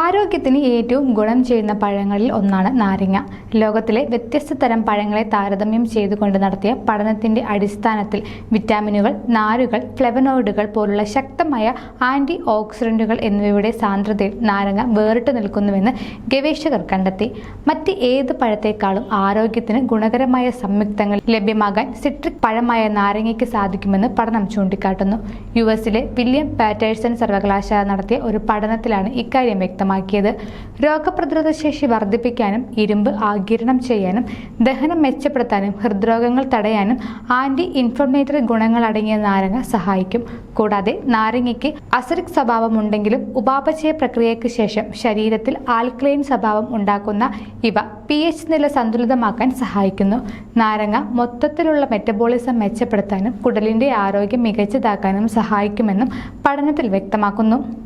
ആരോഗ്യത്തിന് ഏറ്റവും ഗുണം ചെയ്യുന്ന പഴങ്ങളിൽ ഒന്നാണ് നാരങ്ങ. ലോകത്തിലെ വ്യത്യസ്ത തരം പഴങ്ങളെ താരതമ്യം ചെയ്തുകൊണ്ട് നടത്തിയ പഠനത്തിന്റെ അടിസ്ഥാനത്തിൽ വിറ്റാമിനുകൾ നാരുകൾ ഫ്ലെവനോയിഡുകൾ പോലുള്ള ശക്തമായ ആന്റി ഓക്സിഡന്റുകൾ എന്നിവയുടെ സാന്ദ്രതയിൽ നാരങ്ങ വേറിട്ട് നിൽക്കുന്നുവെന്ന് ഗവേഷകർ കണ്ടെത്തി. മറ്റ് ഏത് പഴത്തേക്കാളും ആരോഗ്യത്തിന് ഗുണകരമായ സംയുക്തങ്ങൾ ലഭ്യമാകാൻ സിട്രിക് പഴമായ നാരങ്ങയ്ക്ക് സാധിക്കുമെന്ന് പഠനം ചൂണ്ടിക്കാട്ടുന്നു. യു എസിലെ വില്യം പാറ്റേഴ്സൺ സർവകലാശാല നടത്തിയ ഒരു പഠനത്തിലാണ് ഇക്കാര്യം വ്യക്തമാക്കിയത്. രോഗപ്രതിരോധ ശേഷി വർദ്ധിപ്പിക്കാനും ഇരുമ്പ് ആഗിരണം ചെയ്യാനും ദഹനം മെച്ചപ്പെടുത്താനും ഹൃദ്രോഗങ്ങൾ തടയാനും ആന്റി ഇൻഫ്ലമേറ്ററി ഗുണങ്ങൾ അടങ്ങിയ നാരങ്ങ സഹായിക്കും. കൂടാതെ നാരങ്ങയ്ക്ക് അസിഡിക് സ്വഭാവമുണ്ടെങ്കിലും ഉപാപചയ പ്രക്രിയയ്ക്ക് ശേഷം ശരീരത്തിൽ ആൽക്ലൈൻ സ്വഭാവം ഉണ്ടാക്കുന്ന ഇവ പി എച്ച് നില സന്തുലിതമാക്കാൻ സഹായിക്കുന്നു. നാരങ്ങ മൊത്തത്തിലുള്ള മെറ്റബോളിസം മെച്ചപ്പെടുത്താനും കുടലിന്റെ ആരോഗ്യം മികച്ചതാക്കാനും സഹായിക്കുമെന്നും പഠനത്തിൽ വ്യക്തമാക്കുന്നു.